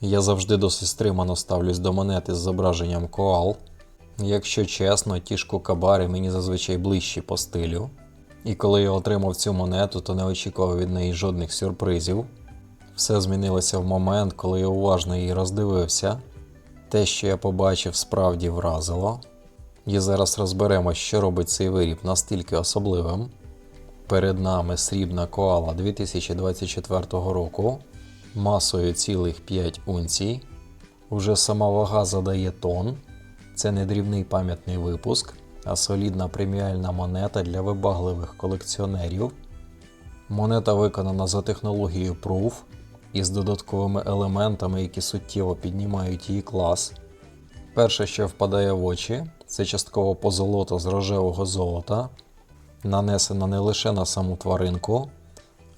Я завжди досить стримано ставлюсь до монети з зображенням коал. Якщо чесно, ті ж мені зазвичай ближчі по стилю. І коли я отримав цю монету, то не очікував від неї жодних сюрпризів. Все змінилося в момент, коли я уважно її роздивився. Те, що я побачив, справді вразило. І зараз розберемо, що робить цей виріб настільки особливим. Перед нами срібна коала 2024 року масою цілих 5 унцій. Уже сама вага задає тон. Це не дрібний пам'ятний випуск, а солідна преміальна монета для вибагливих колекціонерів. Монета виконана за технологією Proof із додатковими елементами, які суттєво піднімають її клас. Перше, що впадає в очі, це частково позолота з рожевого золота, нанесена не лише на саму тваринку,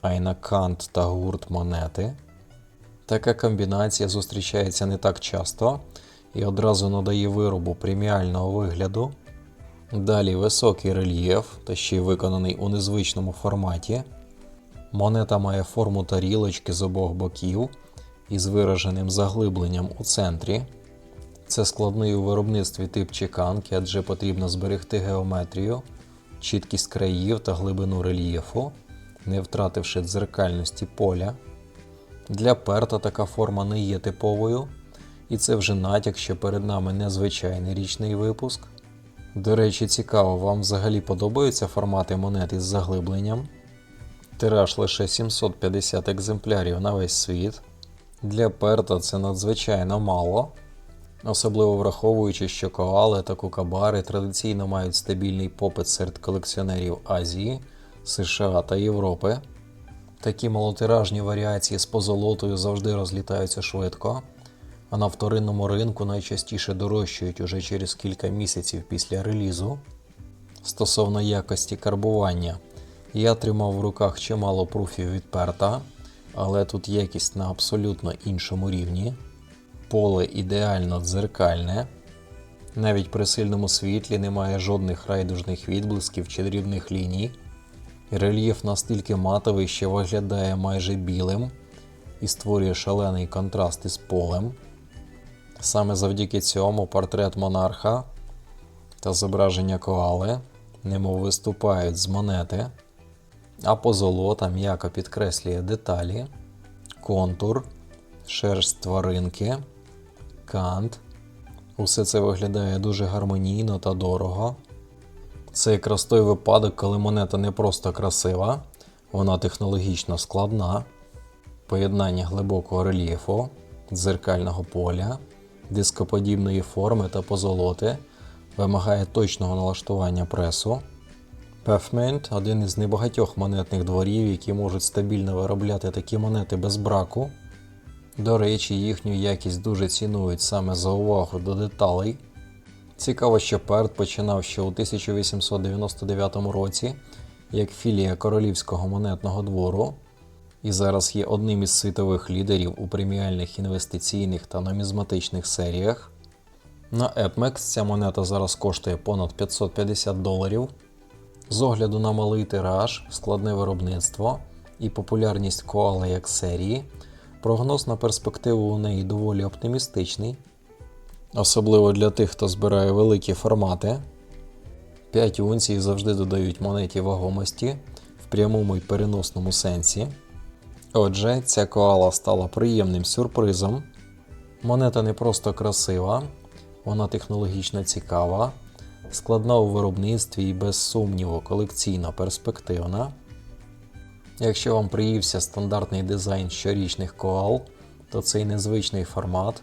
а й на кант та гурт монети. Така комбінація зустрічається не так часто і одразу надає виробу преміального вигляду. Далі високий рельєф та ще й виконаний у незвичному форматі. Монета має форму тарілочки з обох боків із вираженим заглибленням у центрі. Це складний у виробництві тип чеканки, адже потрібно зберегти геометрію, чіткість країв та глибину рельєфу, не втративши дзеркальності поля. Для перта така форма не є типовою, і це вже натяк, що перед нами незвичайний річний випуск. До речі, цікаво, вам взагалі подобаються формати монет із заглибленням? Тираж лише 750 екземплярів на весь світ. Для перта це надзвичайно мало, особливо враховуючи, що коали та кукабари традиційно мають стабільний попит серед колекціонерів Азії, США та Європи. Такі малотиражні варіації з позолотою завжди розлітаються швидко, а на вторинному ринку найчастіше дорожчають уже через кілька місяців після релізу. Стосовно якості карбування, я тримав в руках чимало пруфів від перта, але тут якість на абсолютно іншому рівні. Поле ідеально дзеркальне. Навіть при сильному світлі немає жодних райдужних відблисків чи дрібних ліній. Рельєф настільки матовий, що виглядає майже білим і створює шалений контраст із полем. Саме завдяки цьому портрет монарха та зображення коали немов виступають з монети, а позолота м'яко підкреслює деталі, контур, шерсть тваринки, кант. Усе це виглядає дуже гармонійно та дорого. Це якраз той випадок, коли монета не просто красива, вона технологічно складна, поєднання глибокого рельєфу, дзеркального поля, дископодібної форми та позолоти вимагає точного налаштування пресу. Pavement – один із небагатьох монетних дворів, які можуть стабільно виробляти такі монети без браку. До речі, їхню якість дуже цінують саме за увагу до деталей. Цікаво, що Перт починав ще у 1899 році як філія Королівського монетного двору і зараз є одним із світових лідерів у преміальних інвестиційних та нумізматичних серіях. На AppMex ця монета зараз коштує понад 550 доларів. З огляду на малий тираж, складне виробництво і популярність коала як серії, прогноз на перспективу у неї доволі оптимістичний особливо для тих, хто збирає великі формати. 5 унцій завжди додають монеті вагомості в прямому і переносному сенсі. Отже, ця коала стала приємним сюрпризом. Монета не просто красива, вона технологічно цікава, складна у виробництві і без сумніву колекційно перспективна. Якщо вам приївся стандартний дизайн щорічних коал, то цей незвичний формат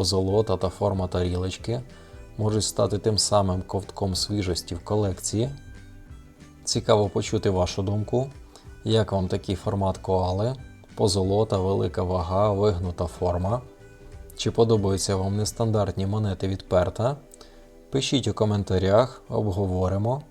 позолота та форма тарілочки можуть стати тим самим ковтком свіжості в колекції. Цікаво почути вашу думку, як вам такий формат коали, позолота, велика вага, вигнута форма. Чи подобаються вам нестандартні монети від перта? Пишіть у коментарях, обговоримо.